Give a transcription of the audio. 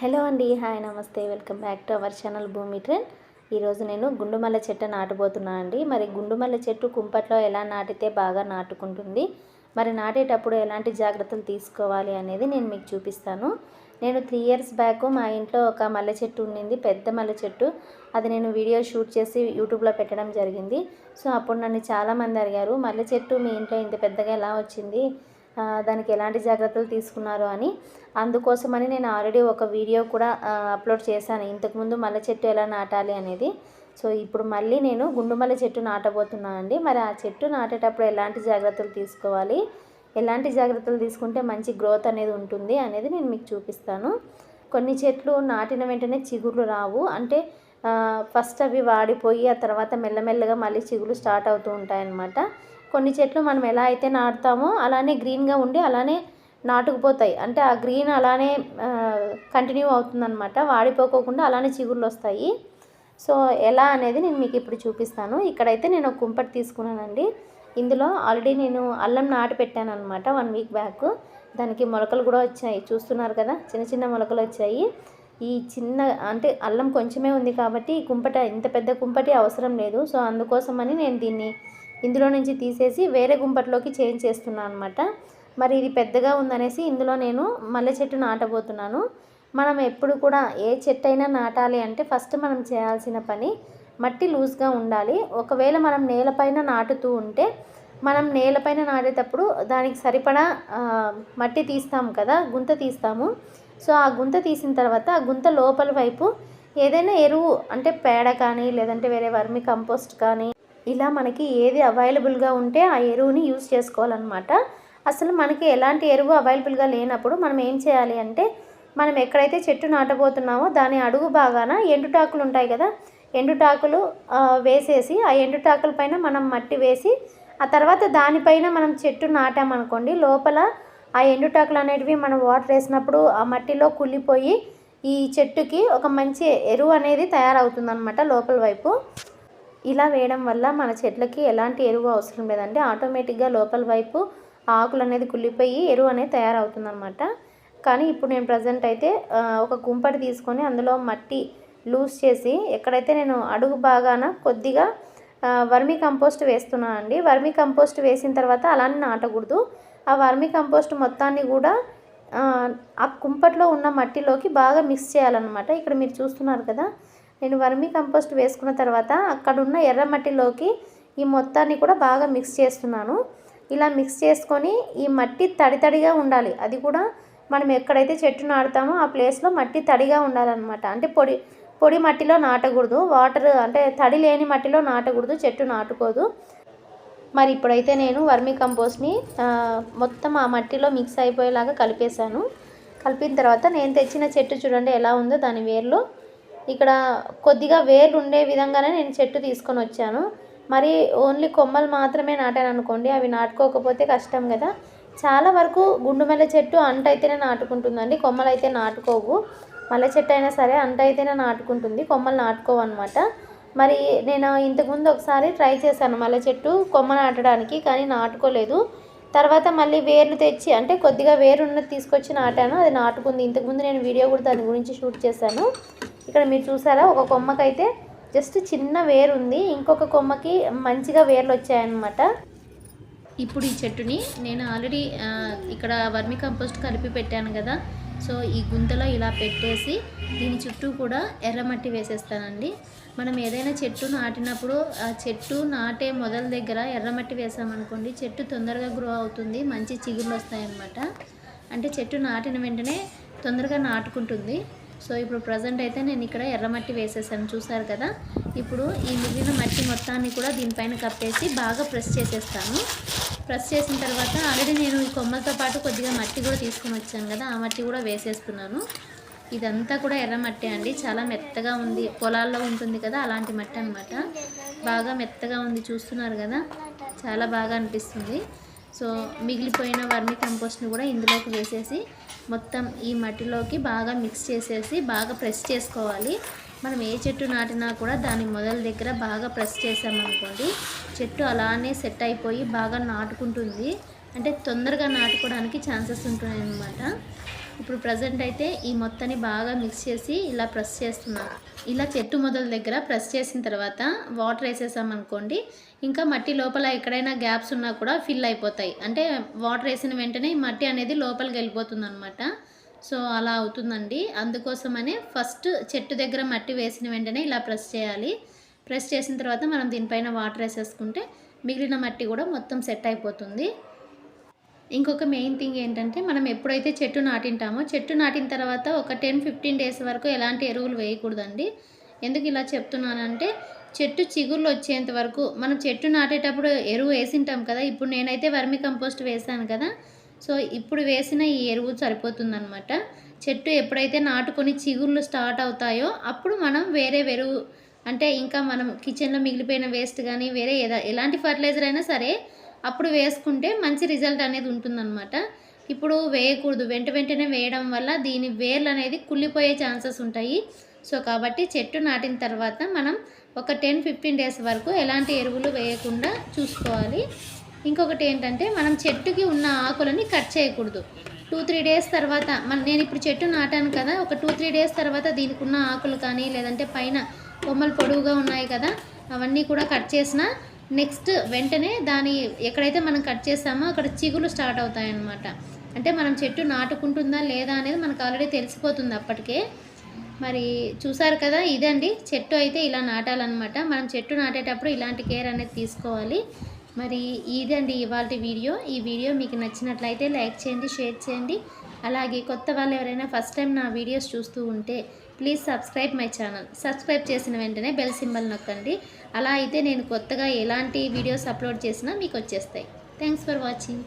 Hello అండి hi నమస్తే. Welcome back to our channel Bhoomi trend. ఈరోజు నేను గుండుమల్ల చెట్టు నాటబోతున్నాను అండి. మరి గుండుమల్ల చెట్టు కుంపట్లో ఎలా నాటితే బాగా నాటుకుంటుంది? మరి నాటేటప్పుడు ఎలాంటి జాగ్రత్తలు తీసుకోవాలి అనేది నేను మీకు చూపిస్తాను. నేను త్రీ ఇయర్స్ బ్యాక్ మా ఇంట్లో ఒక మల్లె చెట్టు ఉండింది పెద్ద మల్లె చెట్టు. అది నేను వీడియో షూట్ చేసి యూట్యూబ్లో పెట్టడం జరిగింది. సో అప్పుడు నన్ను చాలామంది అడిగారు మల్లె చెట్టు మీ ఇంట్లో ఇంత పెద్దగా ఎలా వచ్చింది? దానికి ఎలాంటి జాగ్రత్తలు తీసుకున్నారు అని. అందుకోసమని నేను ఆల్రెడీ ఒక వీడియో కూడా అప్లోడ్ చేశాను. ఇంతకుముందు మల్లె చెట్టు ఎలా నాటాలి అనేది. సో ఇప్పుడు మళ్ళీ నేను గుండుమల్లె చెట్టు నాటబోతున్నాను అండి మరి ఆ చెట్టు నాటేటప్పుడు ఎలాంటి జాగ్రత్తలు తీసుకోవాలి? ఎలాంటి జాగ్రత్తలు తీసుకుంటే మంచి గ్రోత్ అనేది ఉంటుంది అనేది నేను మీకు చూపిస్తాను. కొన్ని చెట్లు నాటిన వెంటనే చిగుర్లు రావు. అంటే ఫస్ట్ అవి వాడిపోయి ఆ తర్వాత మెల్లమెల్లగా మళ్ళీ చిగురు స్టార్ట్ అవుతూ ఉంటాయన్నమాట. కొన్ని చెట్లు మనం ఎలా అయితే నాటుతామో అలానే గ్రీన్గా ఉండి అలానే నాటుకుపోతాయి. అంటే ఆ గ్రీన్ అలానే కంటిన్యూ అవుతుందన్నమాట. వాడిపోకోకుండా అలానే చిగుళ్ళు వస్తాయి సో ఎలా అనేది నేను మీకు ఇప్పుడు చూపిస్తాను. ఇక్కడైతే నేను ఒక కుంపటి తీసుకున్నానండి. ఇందులో ఆల్రెడీ నేను అల్లం నాటి పెట్టాను అనమాట వన్ వీక్ బ్యాక్. దానికి మొలకలు కూడా వచ్చాయి. చూస్తున్నారు కదా? చిన్న చిన్న మొలకలు వచ్చాయి. ఈ చిన్న అంటే అల్లం కొంచెమే ఉంది కాబట్టి ఈ కుంపట ఇంత పెద్ద కుంపటి అవసరం లేదు. సో అందుకోసమని నేను దీన్ని ఇందులో నుంచి తీసేసి వేరే గుంపట్లోకి చేంజ్ చేస్తున్నాను అనమాట మరి ఇది పెద్దగా ఉందనేసి ఇందులో నేను మల్లె చెట్టు నాటబోతున్నాను. మనం ఎప్పుడు కూడా ఏ చెట్టు అయినా నాటాలి అంటే ఫస్ట్ మనం చేయాల్సిన పని మట్టి లూజ్గా ఉండాలి. ఒకవేళ మనం నేలపైన నాటుతూ ఉంటే మనం నేలపైన నాటేటప్పుడు దానికి సరిపడా మట్టి తీస్తాము కదా గుంత తీస్తాము. సో ఆ గుంత తీసిన తర్వాత ఆ గుంత లోపల వైపు ఏదైనా ఎరువు అంటే పేడ కానీ లేదంటే వేరే వర్మి కంపోస్ట్ కానీ ఇలా మనకి ఏది అవైలబుల్గా ఉంటే ఆ ఎరువుని యూజ్ చేసుకోవాలన్నమాట. అసలు మనకి ఎలాంటి ఎరువు అవైలబుల్గా లేనప్పుడు మనం ఏం చేయాలి అంటే మనం ఎక్కడైతే చెట్టు నాటబోతున్నామో దాని అడుగు భాగాన ఎండుటాకులు ఉంటాయి కదా ఎండుటాకులు వేసేసి ఆ ఎండుటాకుల పైన మనం మట్టి వేసి ఆ తర్వాత దానిపైన మనం చెట్టు నాటామనుకోండి లోపల ఆ ఎండుటాకులు అనేటివి మనం వాటర్ వేసినప్పుడు ఆ మట్టిలో కుళ్ళిపోయి ఈ చెట్టుకి ఒక మంచి ఎరువు అనేది తయారవుతుందన్నమాట లోపల వైపు. ఇలా వేయడం వల్ల మన చెట్లకి ఎలాంటి ఎరువు అవసరం లేదండి. ఆటోమేటిక్గా లోపల వైపు ఆకులు అనేది కుళ్ళిపోయి ఎరువు అనేది తయారవుతుందన్నమాట. కానీ ఇప్పుడు నేను ప్రజెంట్ అయితే ఒక గుంపటి తీసుకొని అందులో మట్టి లూజ్ చేసి ఎక్కడైతే నేను అడుగు బాగాన కొద్దిగా వర్మీ కంపోస్ట్ వేస్తున్నాను అండి. వర్మీ కంపోస్ట్ వేసిన తర్వాత అలానే నాటకూడదు. ఆ వర్మీ కంపోస్ట్ మొత్తాన్ని కూడా ఆ, కుంపట్లో ఉన్న మట్టిలోకి బాగా మిక్స్ చేయాలన్నమాట. ఇక్కడ మీరు చూస్తున్నారు కదా నేను వర్మీ కంపోస్ట్ వేసుకున్న తర్వాత అక్కడ ఉన్న ఎర్ర మట్టిలోకి ఈ మొత్తాన్ని కూడా బాగా మిక్స్ చేస్తున్నాను. ఇలా మిక్స్ చేసుకొని ఈ మట్టి తడి తడిగా ఉండాలి. అది కూడా మనం ఎక్కడైతే చెట్టు నాటుతామో ఆ ప్లేస్లో మట్టి తడిగా ఉండాలన్నమాట. అంటే పొడి పొడి మట్టిలో నాటకూడదు. వాటర్ అంటే తడి లేని మట్టిలో నాటకూడదు. చెట్టు నాటుకోదు. మరి ఇప్పుడైతే నేను వర్మీ కంపోస్ట్ని మొత్తం ఆ మట్టిలో మిక్స్ అయిపోయేలాగా కలిపేశాను. కలిపిన తర్వాత నేను తెచ్చిన చెట్టు చూడండి ఎలా ఉందో దాని వేర్లు. ఇక్కడ కొద్దిగా వేర్లు ఉండే విధంగానే నేను చెట్టు తీసుకొని వచ్చాను. మరి ఓన్లీ కొమ్మలు మాత్రమే నాటాను అనుకోండి. అవి నాటుకోకపోతే కష్టం కదా. చాలా వరకు గుండుమల్ల చెట్టు అంట అయితేనే నాటుకుంటుందండి. కొమ్మలు అయితే నాటుకోవు. మల్లె చెట్టు అయినా సరే అంట అయితేనే నాటుకుంటుంది కొమ్మలు నాటుకోవన్నమాట. మరి నేను ఇంతకుముందు ఒకసారి ట్రై చేశాను మల్లె చెట్టు కొమ్మ నాటడానికి కానీ నాటుకోలేదు. తర్వాత మళ్ళీ వేర్లు తెచ్చి అంటే కొద్దిగా వేరు ఉన్నది తీసుకొచ్చి నాటాను అది నాటుకుంది. ఇంతకుముందు నేను వీడియో కూడా దాని గురించి షూట్ చేశాను. ఇక్కడ మీరు చూసారా ఒక కొమ్మకైతే జస్ట్ చిన్న వేరు ఉంది. ఇంకొక కొమ్మకి మంచిగా వేర్లు వచ్చాయన్నమాట. ఇప్పుడు ఈ చెట్టుని నేను ఆల్రెడీ ఇక్కడ వర్మి కంపోస్ట్ కలిపి పెట్టాను కదా. సో ఈ గుంతలో ఇలా పెట్టేసి దీని చుట్టూ కూడా ఎర్రమట్టి వేసేస్తానండి. మనం ఏదైనా చెట్టు నాటినప్పుడు ఆ చెట్టు నాటే మొదల దగ్గర ఎర్రమట్టి వేసామనుకోండి చెట్టు తొందరగా గ్రో అవుతుంది మంచి చిగుళ్ళు వస్తాయన్నమాట. అంటే చెట్టు నాటిన వెంటనే తొందరగా నాటుకుంటుంది. సో ఇప్పుడు ప్రజెంట్ అయితే నేను ఇక్కడ ఎర్రమట్టి వేసేసాను చూసారు కదా? ఇప్పుడు ఈ మిగిలిన మట్టి మొత్తాన్ని కూడా దీనిపైన కప్పేసి బాగా ప్రెస్ చేసేస్తాను. ప్రెస్ చేసిన తర్వాత ఆల్రెడీ నేను ఈ కొమ్మలతో పాటు కొద్దిగా మట్టి కూడా తీసుకొని వచ్చాను కదా ఆ మట్టి కూడా వేసేస్తున్నాను. ఇదంతా కూడా ఎర్ర మట్టి అండి. చాలా మెత్తగా ఉంది. పొలాల్లో ఉంటుంది కదా అలాంటి మట్టి అనమాట బాగా మెత్తగా ఉంది చూస్తున్నారు కదా చాలా బాగా అనిపిస్తుంది. సో మిగిలిపోయిన వర్మి కంపోస్ట్ని కూడా ఇందులోకి వేసేసి మొత్తం ఈ మట్టిలోకి బాగా మిక్స్ చేసేసి బాగా ప్రెస్ చేసుకోవాలి. మనం ఏ చెట్టు నాటినా కూడా దాని మొదల దగ్గర బాగా ప్రెస్ చేసామనుకోండి చెట్టు అలానే సెట్ అయిపోయి బాగా నాటుకుంటుంది. అంటే తొందరగా నాటుకోవడానికి ఛాన్సెస్ ఉంటున్నాయి అన్నమాట. ఇప్పుడు ప్రజెంట్ అయితే ఈ మొత్తాన్ని బాగా మిక్స్ చేసి ఇలా ప్రెస్ చేస్తున్నాను ఇలా చెట్టు మొదల దగ్గర ప్రెస్ చేసిన తర్వాత వాటర్ వేసేసామనుకోండి ఇంకా మట్టి లోపల ఎక్కడైనా గ్యాప్స్ ఉన్నా కూడా ఫిల్ అయిపోతాయి. అంటే వాటర్ వేసిన వెంటనే మట్టి అనేది లోపలికి వెళ్ళిపోతుంది అనమాట సో అలా అవుతుందండి. అందుకోసమనే ఫస్ట్ చెట్టు దగ్గర మట్టి వేసిన వెంటనే ఇలా ప్రెస్ చేయాలి. ప్రెస్ చేసిన తర్వాత మనం దీనిపైన వాటర్ వేసేసుకుంటే మిగిలిన మట్టి కూడా మొత్తం సెట్ అయిపోతుంది. ఇంకొక మెయిన్ థింగ్ ఏంటంటే మనం ఎప్పుడైతే చెట్టు నాటింటామో చెట్టు నాటిన తర్వాత ఒక టెన్ ఫిఫ్టీన్ డేస్ వరకు ఎలాంటి ఎరువులు వేయకూడదండి. ఎందుకు ఇలా చెప్తున్నానంటే చెట్టు చిగుర్లు వచ్చేంత వరకు మనం చెట్టు నాటేటప్పుడు ఎరువు వేసింటాం కదా ఇప్పుడు నేనైతే వర్మి కంపోస్ట్ వేసాను కదా సో ఇప్పుడు వేసిన ఈ ఎరువు సరిపోతుందనమాట చెట్టు ఎప్పుడైతే నాటుకొని చిగుళ్ళు స్టార్ట్ అవుతాయో అప్పుడు మనం వేరే ఎరువు అంటే ఇంకా మనం కిచెన్లో మిగిలిపోయిన వేస్ట్ కానీ వేరే ఏదా ఎలాంటి ఫర్టిలైజర్ అయినా సరే అప్పుడు వేసుకుంటే మంచి రిజల్ట్ అనేది ఉంటుందన్నమాట. ఇప్పుడు వేయకూడదు. వెంట వెంటనే వేయడం వల్ల దీని వేర్లు అనేది కుళ్ళిపోయే ఛాన్సెస్ ఉంటాయి. సో కాబట్టి చెట్టు నాటిన తర్వాత మనం ఒక టెన్ ఫిఫ్టీన్ డేస్ వరకు ఎలాంటి ఎరువులు వేయకుండా చూసుకోవాలి. ఇంకొకటి ఏంటంటే మనం చెట్టుకి ఉన్న ఆకులని కట్ చేయకూడదు. టూ త్రీ డేస్ తర్వాత మన నేను ఇప్పుడు చెట్టు నాటాను కదా ఒక టూ త్రీ డేస్ తర్వాత దీనికి ఉన్న ఆకులు కానీ లేదంటే పైన కొమ్మలు పొడవుగా ఉన్నాయి కదా అవన్నీ కూడా కట్ చేసిన నెక్స్ట్ వెంటనే దాని ఎక్కడైతే మనం కట్ చేస్తామో అక్కడ చిగులు స్టార్ట్ అవుతాయి అన్నమాట అంటే మనం చెట్టు నాటుకుంటుందా లేదా అనేది మనకు ఆల్రెడీ తెలిసిపోతుంది అప్పటికే. మరి చూసారు కదా ఇదండి. చెట్టు అయితే ఇలా నాటాలన్నమాట. మనం చెట్టు నాటేటప్పుడు ఇలాంటి కేర్ అనేది తీసుకోవాలి. మరి ఇదండి ఇవాళ వీడియో. ఈ వీడియో మీకు నచ్చినట్లయితే లైక్ చేయండి షేర్ చేయండి. అలాగే కొత్త వాళ్ళు ఎవరైనా ఫస్ట్ టైం నా వీడియోస్ చూస్తూ ఉంటే please subscribe my channel. Subscribe చేసిన వెంటనే బెల్ సింబల్ నొక్కండి. అలా అయితే నేను కొత్తగా ఎలాంటి వీడియోస్ అప్లోడ్ చేసినా మీకు వచ్చేస్తాయి. Thanks for watching.